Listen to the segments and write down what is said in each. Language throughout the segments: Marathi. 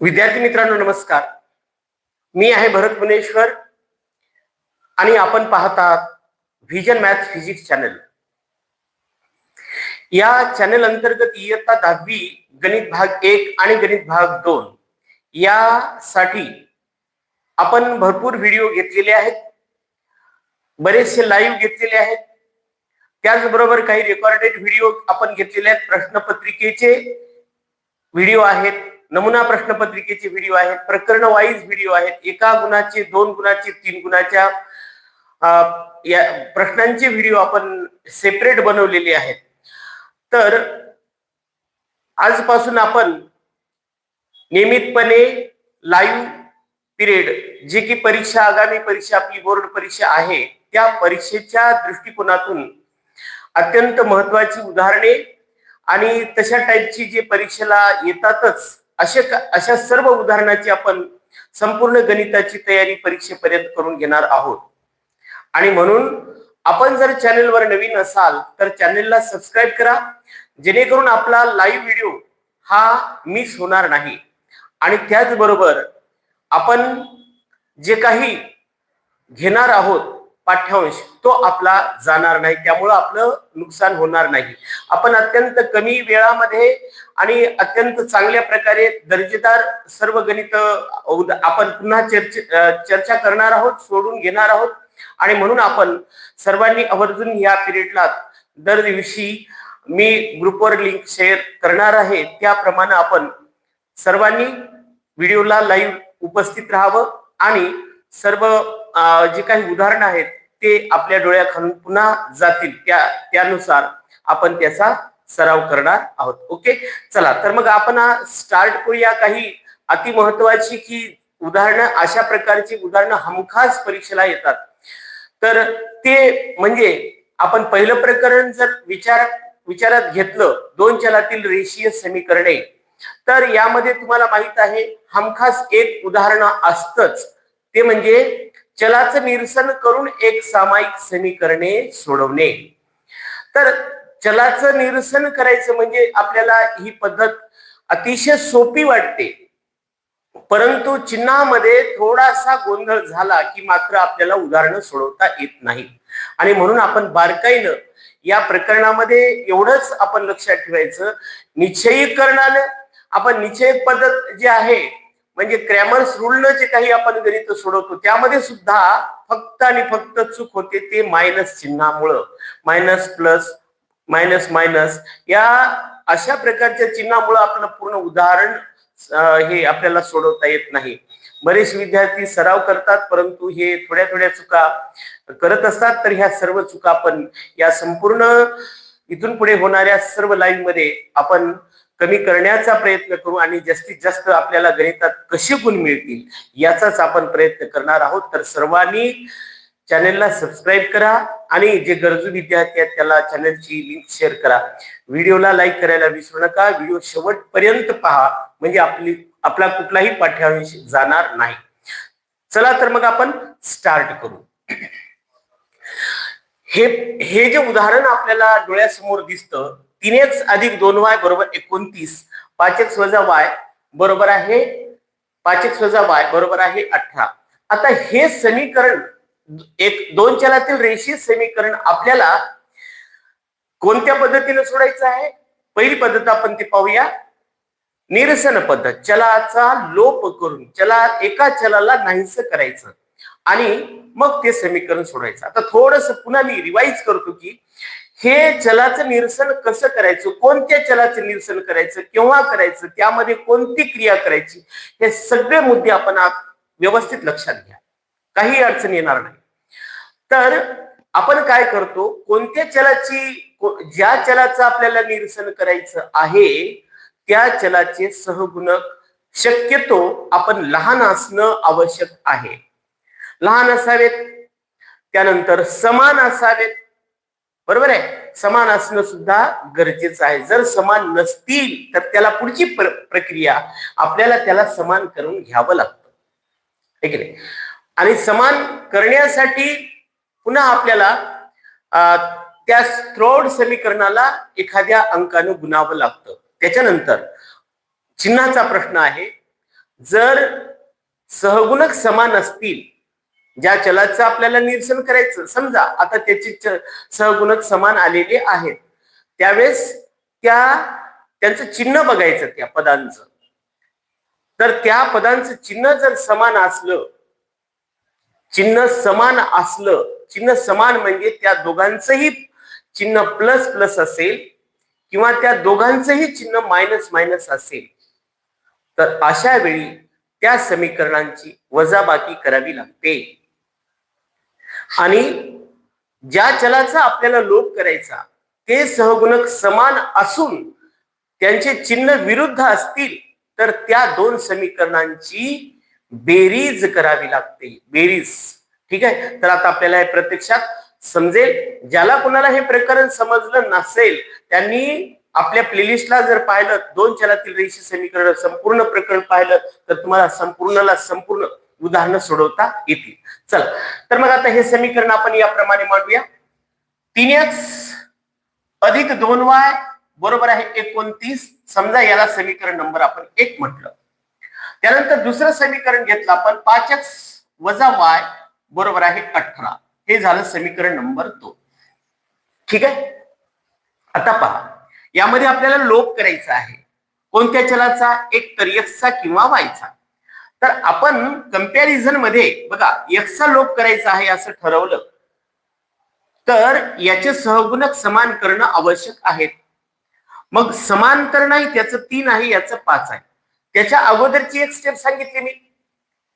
विद्यार्थी मित्रांनो नमस्कार. मी आहे भरत मुनेश्वर आणि आपण पाहतात व्हिजन मॅथ फिजिक्स चॅनल या चॅनल अंतर्गत इयत्ता दहावी गणित भाग एक आणि गणित भाग दोन यासाठी आपण भरपूर व्हिडिओ घेतलेले आहेत. बरेचसे लाईव्ह घेतलेले आहेत. त्याचबरोबर काही रेकॉर्डेड व्हिडिओ आपण घेतलेले आहेत. प्रश्नपत्रिकेचे व्हिडिओ आहेत. नमुना प्रश्नपत्रिकेचे व्हिडिओ आहेत प्रकरण वाईज व्हिडिओ आहेत. एका गुणाचे दोन गुणाचे तीन गुणाच्या या प्रश्नांचे व्हिडिओ आपण सेपरेट बनवलेले आहेत. तर आजपासून आपण नियमितपणे लाईव्ह पिरियड जे की परीक्षा आगामी परीक्षा आपली बोर्ड परीक्षा आहे त्या परीक्षेच्या दृष्टिकोनातून अत्यंत महत्वाची उदाहरणे आणि तशा टाईपची जे परीक्षेला येतातच अशा अशा सर्व उदाहरणाची आपण संपूर्ण गणिताची तयारी परीक्षेपर्यंत करून घेणार आहोत. आणि म्हणून आपण जर चॅनेलवर नवीन असाल तर चॅनेलला सबस्क्राईब करा. जेणेकरून आपला लाईव्ह व्हिडिओ हा मिस होणार नाही. आणि त्याचबरोबर आपण जे काही घेणार आहोत पाठ्यांश तो आपला जाणार नाही. त्यामुळं आपलं नुकसान होणार नाही. आपण अत्यंत कमी वेळामध्ये आणि अत्यंत चांगल्या प्रकारे दर्जेदार सर्व गणित उद- आपण पुन्हा चर्चे चर्चा करणार आहोत सोडून घेणार आहोत. आणि म्हणून आपण सर्वांनी आवर्जून या पिरियडला दर दिवशी मी ग्रुपवर लिंक शेअर करणार आहे. त्याप्रमाणे आपण सर्वांनी व्हिडिओला लाईव्ह उपस्थित राहावं आणि सर्व जी जे काही उदाहरणं आहेत ते आपल्या डोळ्याखालून पुन्हा जातील. त्या त्यानुसार आपण त्याचा सराव करणार आहोत. ओके? चला तर मग आपण स्टार्ट करूया काही अति महत्वाची की उदाहरणं. अशा प्रकारची उदाहरणं हमखास परीक्षेला येतात. तर ते म्हणजे आपण पहिलं प्रकरण जर विचार विचारात घेतलं दोन चलातील रेषीय समीकरणे. तर यामध्ये तुम्हाला माहीत आहे हमखास एक उदाहरण असतच. ते म्हणजे चलाचं निरसन करून एक सामायिक समीकरणे सोडवणे. तर चलाचं निरसन करायचं म्हणजे आपल्याला ही पद्धत अतिशय सोपी वाटते. परंतु चिन्हामध्ये थोडासा गोंधळ झाला की मात्र आपल्याला उदाहरणं सोडवता येत नाही. आणि म्हणून आपण बारकाईनं या प्रकरणामध्ये एवढंच आपण लक्षात ठेवायचं. निश्चयीकरणानं आपण निश्चयक पद्धत जी आहे म्हणजे क्रॅमर्स रूलनं जे काही आपण गणित सोडवतो त्यामध्ये सुद्धा फक्त आणि फक्त चूक होते ते मायनस चिन्हामुळं. मायनस प्लस मायनस मायनस या अशा प्रकारच्या चिन्हामुळं आपलं पूर्ण उदाहरण हे आपल्याला सोडवता येत नाही. बरेच विद्यार्थी सराव करतात परंतु हे थोड्या थोड्या चुका करत असतात तर ह्या सर्व चुका आपण या संपूर्ण इथून पुढे होणाऱ्या सर्व लाईन मध्ये आपण कमी करण्याचा प्रयत्न करू आणि जास्तीत जास्त आपल्याला गणितात कसे गुण मिळतील याचाच आपण प्रयत्न करणार आहोत. तर सर्वांनी चॅनेलला सबस्क्राईब करा आणि जे गरजू विद्यार्थी आहेत त्याला चॅनलची लिंक शेअर करा. व्हिडिओला लाईक करायला विसरू नका. व्हिडिओ शेवटपर्यंत पहा. म्हणजे आपली आपला कुठलाही पाठ्यांश जाणार नाही. चला तर मग आपण स्टार्ट करू. हे हे जे उदाहरण आपल्याला डोळ्यासमोर दिसतं तीन एक्स अधिक दोन वाय बरोबर एकोणतीस. पाच एक्स वजा वाय बरोबर आहे पाच एक्स वजा वाय बरोबर आहे अठरा. आता हे समीकरण एक दोन चलातील रेषीय समीकरण आपल्याला कोणत्या पद्धतीने सोडायचं आहे? पहिली पद्धत आपण ती पाहूया. निरसन पद्धत चलाचा लोप करून चला एका चलाला नाहीस करायचं. आणि मग ते समीकरण सोडायचं. आता थोडस पुन्हा मी रिवाईज करतो की हे चलाचं निरसन कसं करायचं? कोणत्या चलाचं निरसन करायचं? केव्हा करायचं? त्यामध्ये कोणती क्रिया करायची? हे सगळे मुद्दे आपण व्यवस्थित लक्षात घ्या. काही अडचण येणार नाही. तर आपण काय करतो? कोणत्या चलाची ज्या चलाचं आपल्याला निरसन करायचं आहे त्या चलाचे सहगुणक शक्यतो आपण लहान असणं आवश्यक आहे. लहान असावेत त्यानंतर समान असावेत बरोबर आहे? समान असणं सुद्धा गरजेचं आहे. जर समान नसतील तर त्याला पुढची प्र- प्रक्रिया आपल्याला त्याला समान करून घ्यावं लागतं. ठीक आहे? आणि समान करण्यासाठी पुन्हा आपल्याला त्या स्त्रोड समीकरणाला एखाद्या अंकानं गुणावं लागतं. त्याच्यानंतर चिन्हाचा प्रश्न आहे. जर सहगुणक समान असतील ज्या चलाचं आपल्याला निरसन करायचं समजा आता त्याची सहगुणक समान आलेले आहेत. त्यावेळेस त्या त्यांचं चिन्ह बघायचं त्या पदांचं. तर त्या पदांचं चिन्ह जर समान असलं चिन्ह समान असलं चिन्ह समान म्हणजे त्या दोघांचंही चिन्ह प्लस प्लस असेल किंवा त्या दोघांचंही चिन्ह मायनस मायनस असेल. तर अशा वेळी त्या समीकरणांची वजाबाकी करावी लागते. आणि ज्या चलाचा आपल्याला लोप करायचा ते सहगुणक समान असून त्यांचे चिन्ह विरुद्ध असतील तर त्या दोन समीकरणांची बेरीज करावी लागते. बेरीज. ठीक आहे? तर आता आपल्याला हे प्रत्यक्षात समजेल. ज्याला कोणाला हे प्रकरण समजलं नसेल त्यांनी आपल्या प्लेलिस्टला जर पाहिलं दोन चलातील रेषी समीकरण संपूर्ण प्रकरण पाहिलं तर तुम्हाला संपूर्णला संपूर्ण उदाहरणं सोडवता येतील. चला तर मग आता हे समीकरण आपण याप्रमाणे मांडूया. तीन एक्स अधिक दोन वाय बरोबर आहे एकोणतीस. समजा याला समीकरण नंबर आपण एक म्हटलं. त्यानंतर दुसरं समीकरण घेतलं आपण पाच एक्स वजा वाय बरोबर आहे अठरा. हे झालं समीकरण नंबर दोन. ठीक आहे? आता पहा. यामध्ये आपल्याला लोप करायचा आहे. कोणत्या चलाचा? एक तर एक्सचा किंवा वायचा तर आपण कंपॅरिझनमध्ये बघा एक्सचा लोप करायचा आहे असं ठरवलं तर याचे सहगुणक समान करणं आवश्यक आहेत. मग समांतर नाही त्याचं तीन आहे याचं पाच आहे. त्याच्या अगोदरची एक स्टेप सांगितली मी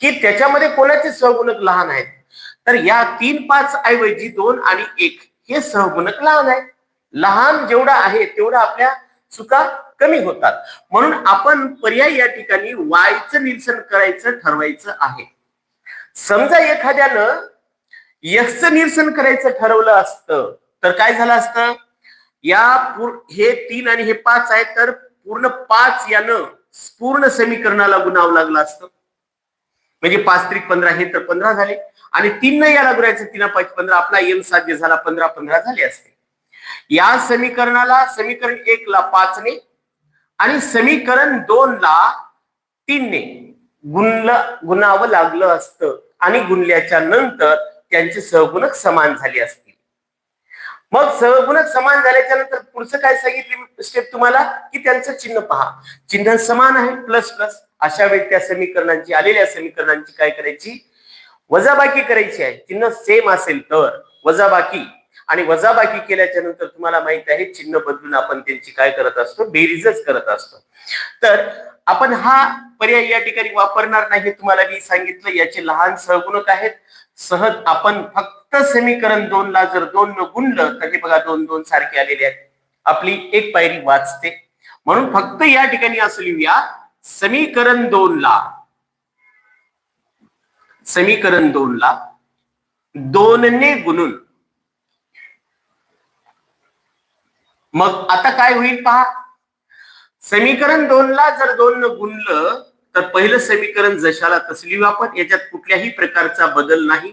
की त्याच्यामध्ये कोणाचे सहगुणक लहान आहेत? तर या तीन पाच ऐवजी दोन आणि एक हे सहगुणक लहान आहे लहान जेवढा आहे तेवढा आपल्या चुका कमी होतात. म्हणून आपण पर्याय या ठिकाणी वायचं निरसन करायचं ठरवायचं आहे. समजा एखाद्यानं यक्ष निरसन करायचं ठरवलं असतं तर काय झालं असतं? या पूर- हे तीन आणि हे पाच आहे तर पूर्ण पाच यानं पूर्ण समीकरणाला गुणावं लागलं असतं. म्हणजे पाच त्रिक पंधरा हे तर पंधरा झाले. आणि तीन नाही याला गुणायचं तीन पाच पंधरा आपला एम साध्य झाला पंधरा पंधरा झाले असते. या समीकरणाला समीकरण एक ला पाचने आणि समीकरण दोन ला तीनने गुणलं गुणावं लागलं असतं आणि गुणल्याच्या नंतर त्यांचे सहगुणक समान झाले असतील. मग सहगुणक समान झाल्याच्यानंतर पुढचं काय सांगितले स्टेप तुम्हाला? की त्यांचं चिन्ह पहा. चिन्ह समान आहे प्लस प्लस अशा वेळी त्या समीकरणांची आलेल्या समीकरणांची काय करायची? वजाबाकी करायची आहे. चिन्ह सेम असेल तर वजाबाकी आणि वजाबाकी केल्याच्यानंतर तुम्हाला माहीत आहे चिन्ह बदलून आपण त्यांची काय करत असतो? बेरीजच करत असतो. तर आपण हा पर्याय या ठिकाणी वापरणार नाही हे तुम्हाला मी सांगितलं. याचे लहान सहगुणक आहेत. सहज आपण फक्त समीकरण दोन ला जर दोन न गुणलं तर हे बघा दोन दोन सारखे आलेले आहेत. आपली एक पायरी वाचते. म्हणून फक्त या ठिकाणी असं लिहूया. समीकरण दोन ला. समीकरण दोन ला दोनने गुणून. मग आता काय होईल पहा. समीकरण दोनला जर दोन न गुणलं तर पहिलं समीकरण जशाला तसली वापर आपण याच्यात कुठल्याही प्रकारचा बदल नाही.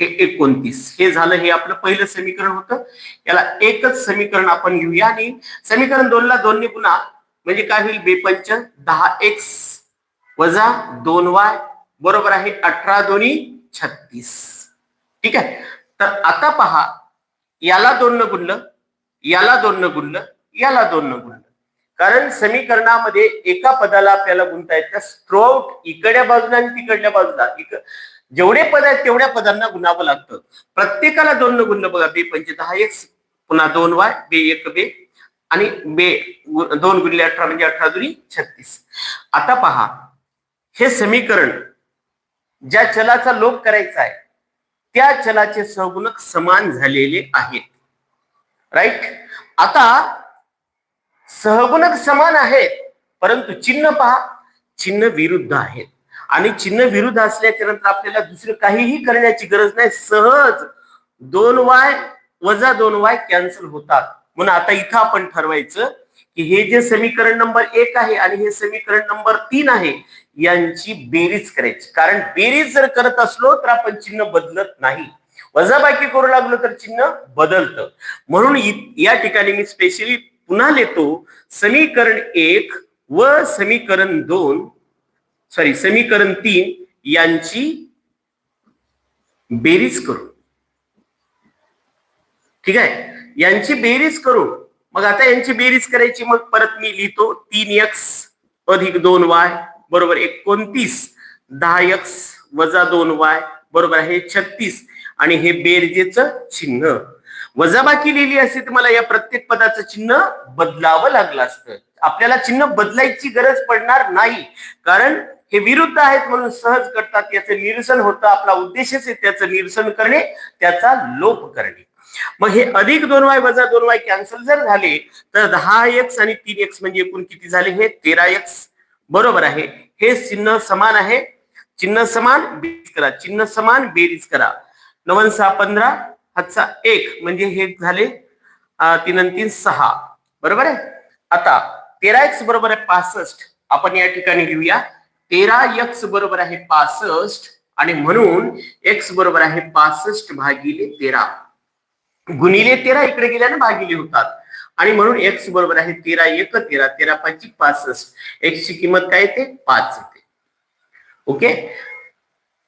हे एकोणतीस. हे झालं हे आपलं पहिलं समीकरण होतं. याला एकच समीकरण आपण घेऊया आणि समीकरण दोनला दोन्ही दोन गुणा म्हणजे काय होईल? बेपंच दहा एक्स वजा दोन वाय बरोबर आहे अठरा दोन्ही छत्तीस. ठीक आहे? तर आता पहा याला दोन न गुणलं याला दोन गुणलं याला दोन गुणलं कारण समीकरणामध्ये एका पदाला आपल्याला गुंता येतं स्ट्रोआउट इकडच्या बाजूला आणि तिकडल्या बाजूला. इक- जेवढे पद आहेत तेवढ्या पदांना गुणावं लागतं. प्रत्येकाला दोन न गुणलं बघा. बे पंचे दहा एक्स पुन्हा दोन वाय बे एक बे. आणि बे दोन गुणले अठरा म्हणजे अठरा दुनी छत्तीस. आता पहा. हे समीकरण ज्या चलाचा लोप करायचा आहे त्या चलाचे सहगुणक समान झालेले आहेत. राईट आता सहगुणक समान आहेत परंतु चिन्ह पहा चिन्ह विरुद्ध आहेत. आणि चिन्ह विरुद्ध असल्याच्या नंतर आपल्याला दुसरं काहीही करण्याची गरज नाही सहज दोन वाय वजा दोन वाय कॅन्सल होतात. म्हणून आता इथं आपण ठरवायचं की हे जे समीकरण नंबर एक आहे आणि हे समीकरण नंबर तीन आहे यांची बेरीज करायची. कारण बेरीज जर करत असलो तर आपण चिन्ह बदलत नाही. वजाबाकी करू लागलो तर चिन्ह बदलतं. म्हणून या ठिकाणी मी स्पेशली पुन्हा लिहितो समीकरण एक व समीकरण दोन सॉरी समीकरण तीन यांची बेरीज करू ठीक आहे? यांची बेरीज करू मग आता यांची बेरीज करायची मग परत मी लिहितो तीन एक्स अधिक दोन वाय बरोबर एकोणतीस दहा एक्स वजा दोन वाय बरोबर आहे छत्तीस. आणि हे बेरजेचं चिन्ह. वजाबाकी लिहिली असते तर मला या प्रत्येक पदाचं चिन्ह बदलावं लागलं असतं. आपल्याला चिन्ह बदलायची गरज पडणार नाही. कारण हे विरुद्ध आहेत म्हणून सहज करतात. याचं निरसन होतं. आपला उद्देशच आहे त्याचं निरसन करणे त्याचा लोप करणे. मग हे अधिक दोन वाय वजा दोन वाय कॅन्सल जर झाले तर दहा एक्स आणि तीन एक्स म्हणजे एकूण किती झाले? हे तेरा एक्स बरोबर आहे. हे चिन्ह समान आहे. चिन्ह समान बेरीज करा. चिन्ह समान बेरीज करा. नवन सहा पंधरा हातचा एक म्हणजे हे झाले तीन आणि तीन सहा. बरोबर आहे? आता तेरा एक्स बरोबर आहे पासष्ट. आपण या ठिकाणी लिहूया तेरा एक्स बरोबर आहे पासष्ट आणि म्हणून एक्स बरोबर आहे पासष्ट भागिले तेरा. गुणिले तेरा इकडे गेल्याने भागिले होतात. आणि म्हणून एक्स बरोबर आहे तेरा एक तेरा तेरा पाचशे पासष्ट. एक्सची किंमत काय येते? पाच येते. ओके?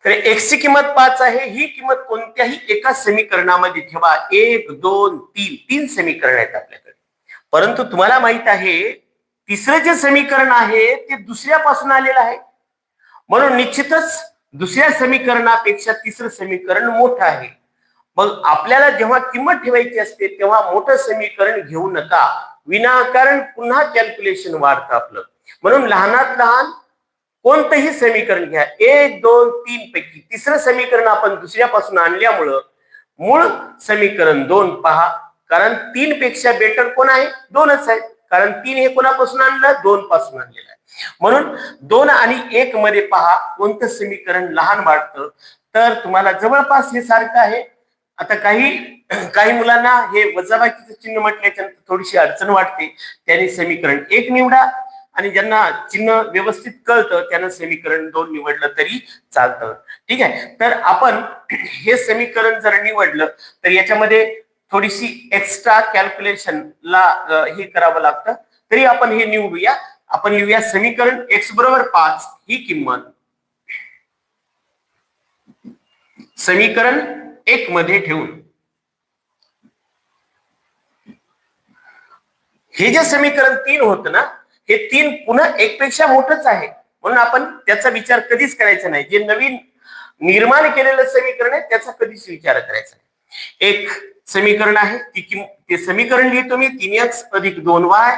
तर एक्सची किंमत पाच आहे ही किंमत कोणत्याही एका समीकरणामध्ये ठेवा. एक दोन तीन तीन समीकरण आहेत आपल्याकडे. परंतु तुम्हाला माहीत आहे तिसरं जे समीकरण आहे ते दुसऱ्यापासून आलेलं आहे. म्हणून निश्चितच दुसऱ्या समीकरणापेक्षा तिसरं समीकरण मोठं आहे. मग आपल्याला जेव्हा किंमत ठेवायची असते तेव्हा मोठं समीकरण घेऊ नका. विनाकारण पुन्हा कॅल्क्युलेशन वाढतं आपलं. म्हणून लहानात लहान कोणतंही समीकरण घ्या. एक दोन तीन पैकी तिसरं समीकरण आपण दुसऱ्यापासून आणल्यामुळं मूळ समीकरण दोन पहा. कारण तीन पेक्षा बेटर कोण आहे? दोनच आहे. कारण तीन हे कोणापासून आणलं? दोन पासून आणलेलं आहे. म्हणून दोन आणि एक मध्ये पहा कोणतं समीकरण लहान वाटतं? तर तुम्हाला जवळपास हे सारखं आहे. आता काही काही मुलांना हे वजाबाकीचं चिन्ह म्हटल्याच्यानंतर थोडीशी अडचण वाटते. त्याने समीकरण एक निवडा. आणि ज्यांना चिन्ह व्यवस्थित कळतं त्यांना समीकरण दोन निवडलं तरी चालतं. ठीक आहे? तर आपण हे समीकरण जर निवडलं तर याच्यामध्ये थोडीशी एक्स्ट्रा कॅल्क्युलेशन ला हे करावं लागतं. तरी आपण हे निवडूया. आपण लिहूया समीकरण एक्स बरोबर पाच ही किंमत. समीकरण एक मध्ये ठेवून. हे जे समीकरण तीन होतं ना हे तीन पुन्हा एकपेक्षा मोठंच आहे. म्हणून आपण त्याचा विचार कधीच करायचा नाही. जे नवीन निर्माण केलेलं समीकरण आहे त्याचा कधीच विचार करायचा नाही. एक समीकरण आहे ती ते समीकरण लिहितो मी तीन एक्स अधिक दोन वाय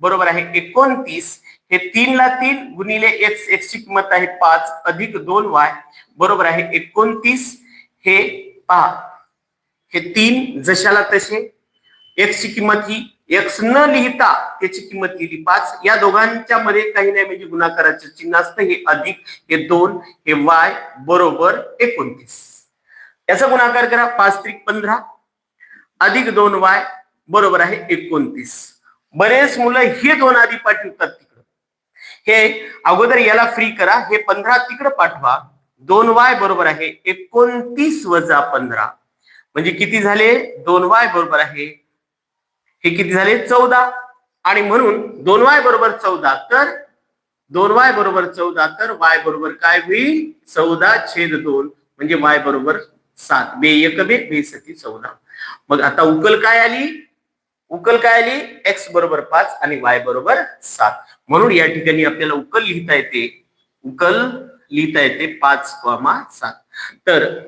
बरोबर आहे एकोणतीस. हे तीन ला तीन गुणिले एक्स एक्स ची किंमत आहे पाच अधिक दोन वाय बरोबर आहे एकोणतीस. हे पहा. हे तीन जशाला तसे एक्सची किंमत ही एक्स न लिहिता त्याची किंमत लिहिली पाच. या दोघांच्या मध्ये काही नाही म्हणजे गुणाकाराचे चिन्ह असतं. हे अधिक हे दोन हे वाय बरोबर एकोणतीस. याचा गुणाकार करा. पाच त्रिक पंधरा. अधिक दोन वाय बरोबर आहे एकोणतीस. बरेच मुलं हे दोन आधी पाठवतात तिकडं. हे अगोदर याला फ्री करा. हे पंधरा तिकडं पाठवा. दोन वाय बरोबर आहे एकोणतीस वजा पंधरा. म्हणजे किती झाले? दोन वाय बरोबर आहे हे किती झाले? चौदा. आणि म्हणून दोन वाय बरोबर चौदा तर दोन वाय बरोबर चौदा तर वाय बरोबर काय होईल? चौदा छेद दोन. म्हणजे वाय बरोबर सात. बे एक बे बे सती चौदा. मग आता उकल काय आली? उकल काय आली? एक्स बरोबर पाच आणि वाय बरोबर सात. म्हणून या ठिकाणी आपल्याला उकल लिहिता येते. उकल लिहिता येते पाच कॉमा सात. तर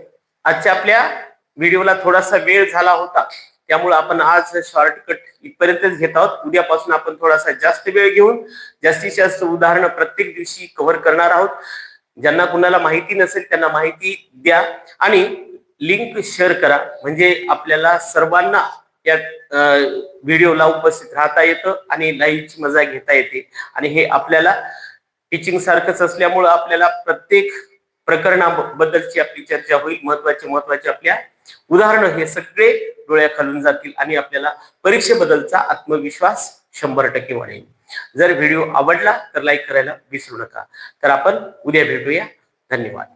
आजच्या आपल्या व्हिडिओला थोडासा वेळ झाला होता. त्यामुळे आपण आज शॉर्टकट इथपर्यंतच घेत आहोत. उद्यापासून आपण थोडासा जास्त वेळ घेऊन जास्तीत जास्त उदाहरणं प्रत्येक दिवशी कव्हर करणार आहोत. ज्यांना कुणाला माहिती नसेल त्यांना माहिती द्या आणि लिंक शेअर करा. म्हणजे आपल्याला सर्वांना या व्हिडिओला उपस्थित राहता येतं आणि लाईव्हची मजा घेता येते. आणि हे आपल्याला टीचिंग सारखंच असल्यामुळं आपल्याला प्रत्येक प्रकरणाबद्दलची आपली चर्चा होईल. महत्त्वाचे महत्त्वाचे आपल्या उदाहरणं हे सगळे डोळ्या खालून जातील आणि आपल्याला परीक्षेबद्दलचा आत्मविश्वास शंभर टक्के वाढेल. जर व्हिडिओ आवडला तर लाईक करायला विसरू नका. तर आपण उद्या भेटूया. धन्यवाद.